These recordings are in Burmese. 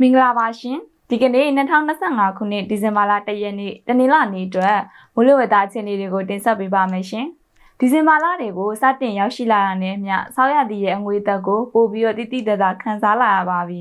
မင်္ဂလာပါရှင်ဒီကနေ့2025ခုနှစ်ဒီဇင်ဘာလ1ရက်နေ့တနင်္လာနေ့အတွက်မိုးလေဝသအခြေအနေတွေကိုတင်ဆက်ပေးပါမယ်ရှင်ဒီဇင်ဘာလတွေကိုစတင်ရောက်ရှိလာတာနဲ့အမျှဆောက်ရသည့်ရဲ့အငွေသက်ကိုပို့ပြီးတော့တိတိတတ်ခန်းစားလာရပါပြီ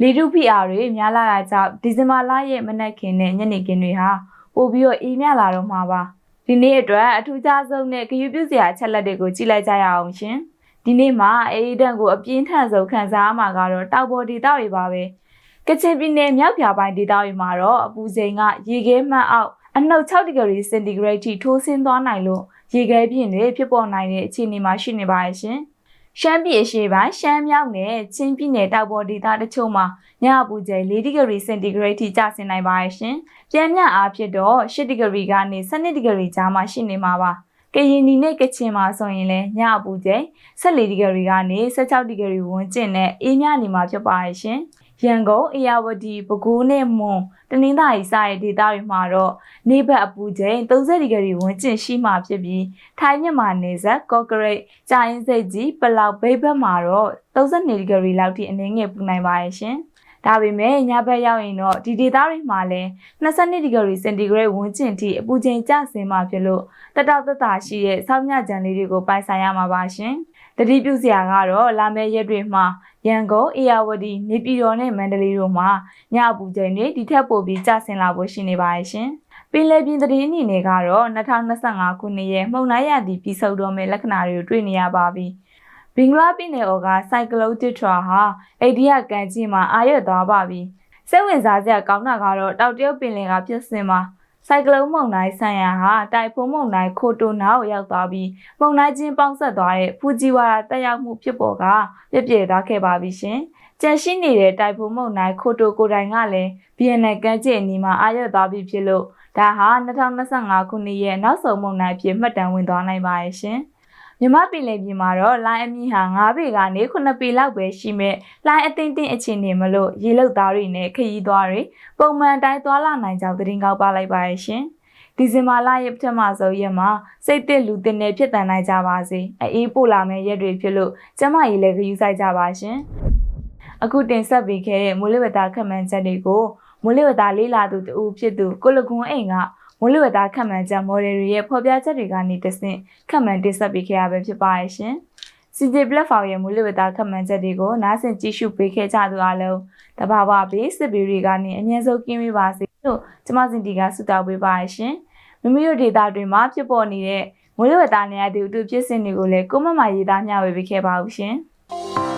လေထုဖိအားတွေများလာတာကြောင့်ဒီဇင်ဘာလရဲ့မနက်ခင်းနဲ့ညနေခင်းတွေဟာပို့ပြီးတော့အေးမြလာတော့မှာပါဒီနေ့အတွက်အထူးခြားဆုံးနဲ့ဂရုပြုစရာအချက်လက်တွေကိုကြည့်လိုက်ကြရအောင်ရှင်ဒီနေ့မှာအေးဒန့်ကိုအပြင်းထန်ဆုံးခန်းစားမှာကတော့တောက်ပေါ်ဒေသတွေပါပဲ။ ကချင်ပြည်နယ်မြောက်ပြပိုင်းဒေသတွေမှာတော့အပူချိန်ကရေခဲမှတ်အောက်အနှုတ်6ဒီဂရီစင်တီဂရိတ်ထိထိုးဆင်းသွားနိုင်လို့ရေခဲပြင်တွေဖြစ်ပေါ်နိုင်တဲ့အခြေအနေမှာရှိနေပါရဲ့ရှင်။ရှမ်းပြည်အရှေ့ပိုင်းရှမ်းမြောက်နဲ့ချင်းပြည်နယ်တောင်ပေါ်ဒေသတချို့မှာညအပူချိန်4ဒီဂရီစင်တီဂရိတ်ထိကျဆင်းနိုင်ပါရဲ့ရှင်။ပြန်မြအားဖြစ်တော့10ဒီဂရီကနေ12ဒီဂရီကြားမှာရှိနေမှာပါ။ကရင်နီနဲ့ကချင်မှာဆိုရင်လည်းညအပူချိန်14ဒီဂရီကနေ16ဒီဂရီဝန်းကျင်နဲ့အေးမြနေမှာဖြစ်ပါရဲ့ရှင်။ ရန်ကုန်အေရဝတီပဲခူးနဲ့မွန်တနင်္သာရီစတဲ့ဒေသတွေမှာတော့နေဘက်အပူချိန်30ဒီဂရီဝန်းကျင်ရှိမှဖြစ်ပြီးထိုင်းမြန်မာနယ်စပ်ကော့ကရိတ်ကြာရင်စိတ်ကြီးပလောက်ဘိတ်ဘက်မှာတော့32ဒီဂရီလောက်ထိအနည်းငယ်ပူနိုင်ပါရဲ့ရှင်။ဒါပေမဲ့ညဘက်ရောက်ရင်တော့ဒီဒေသတွေမှာလည်း22ဒီဂရီစင်တီဂရိတ်ဝန်းကျင်ထိအပူချိန်ကျဆင်းမှဖြစ်လို့တတောက်တတရှိတဲ့ဆောင်းညကြံလေးတွေကိုပိုင်ဆိုင်ရမှာပါရှင်။ တတိပြုစရာကတော့လာမယ့်ရက်တွေမှာရန်ကုန်၊အေရဝတီ၊နေပြည်တော်နဲ့မန္တလေးတို့မှာညအပူချိန်တွေဒီထက်ပိုပြီးကျဆင်းလာဖို့ရှိနေပါရဲ့ရှင်။ပင်လယ်ပြင်သတင်းအနေနဲ့ကတော့2025ခုနှစ်ရဲ့မှုန်တိုင်းရာသီပြည်ဆုပ်တော်မဲ့လက္ခဏာတွေကိုတွေ့နေရပါပြီ။ဘင်္ဂလားပြည်နယ်အော်ကဆိုင်ကလုန်းတစ်ထရာဟာအိန္ဒိယကန်ကြီးမှာအာရုံသွားပါပြီ။စိတ်ဝင်စားစရာကောင်းတာကတော့တောက်တရုတ်ပင်လယ်ကပြစ်စင်မှာ ဆိုင်ကလုန်းမုန်တိုင်းဆန်ရဟာတိုင်ဖုန်းမုန်တိုင်းခိုတိုနာကိုရောက်သွားပြီးမုန်တိုင်းချင်းပေါင်းဆက်သွားတဲ့ဖူဂျီဝါရာတက်ရောက်မှုဖြစ်ပေါ်ကပြည့်ပြည့်သွားခဲ့ပါပြီရှင်။ကြန့်ရှိနေတဲ့တိုင်ဖုန်းမုန်တိုင်းခိုတိုကိုတိုင်ကလည်းဗီယက်နမ်ကမ်းခြေအနီးမှာအာရုံသွားပြီးဖြစ်လို့ဒါဟာ2025ခုနှစ်ရဲ့နောက်ဆုံးမုန်တိုင်းဖြစ်မှတ်တမ်းဝင်သွားနိုင်ပါရဲ့ရှင်။ မြမပင်လယ်ပြင်မှာတော့လိုင်းအမြင့်ဟာ9ပေကနေ9ပေလောက်ပဲရှိမဲ့လိုင်းအသိမ့်သိမ့်အခြေအနေမလို့ရေလုတ်သားတွေနဲ့ခရီးသွားတွေပုံမှန်တိုင်းသွားလာနိုင်ကြောင်းသတင်းကောက်ပါလိုက်ပါရရှင်။ဒီဇင်ဘာလရဲ့ပထမဆုံးရက်မှာစိတ်သက်လူတင်နေဖြစ်တန်နိုင်ကြပါစေ။အေးပို့လာမယ့်ရက်တွေဖြစ်လို့ကျမကြီးလည်းဂရုစိုက်ကြပါရှင်။အခုတင်ဆက်ပေးခဲ့တဲ့မိုးလေဝသခက်မှန်ချက်တွေကိုမိုးလေဝသလေးလာသူတူဖြစ်သူကိုလကွန်အိမ်က မိုးလေဝသခက်မှန်ချက်မော်ဒယ်တွေရဲ့ဖော်ပြချက်တွေကနေတဆင့်ခက်မှန်တင်ဆက်ပေးခဲ့ရပဲဖြစ်ပါရဲ့ရှင်။ CJ platform ရဲ့မိုးလေဝသခက်မှန်ချက်တွေကိုနားဆင်ကြည့်ရှုပေးခဲ့ကြသူအားလုံးတဘာဝဘေးစစ်ဘေးတွေကနေအငြင်းဆုံးကင်းဝေးပါစေလို့ကျမစင်တီကဆုတောင်းပေးပါရရှင်။မိမိတို့ဒေတာတွေမှာဖြစ်ပေါ်နေတဲ့မိုးလေဝသနေရာတွေအတူဖြစ်စဉ်တွေကိုလည်းကိုမမရေးသားမျှဝေပေးခဲ့ပါဦးရှင်။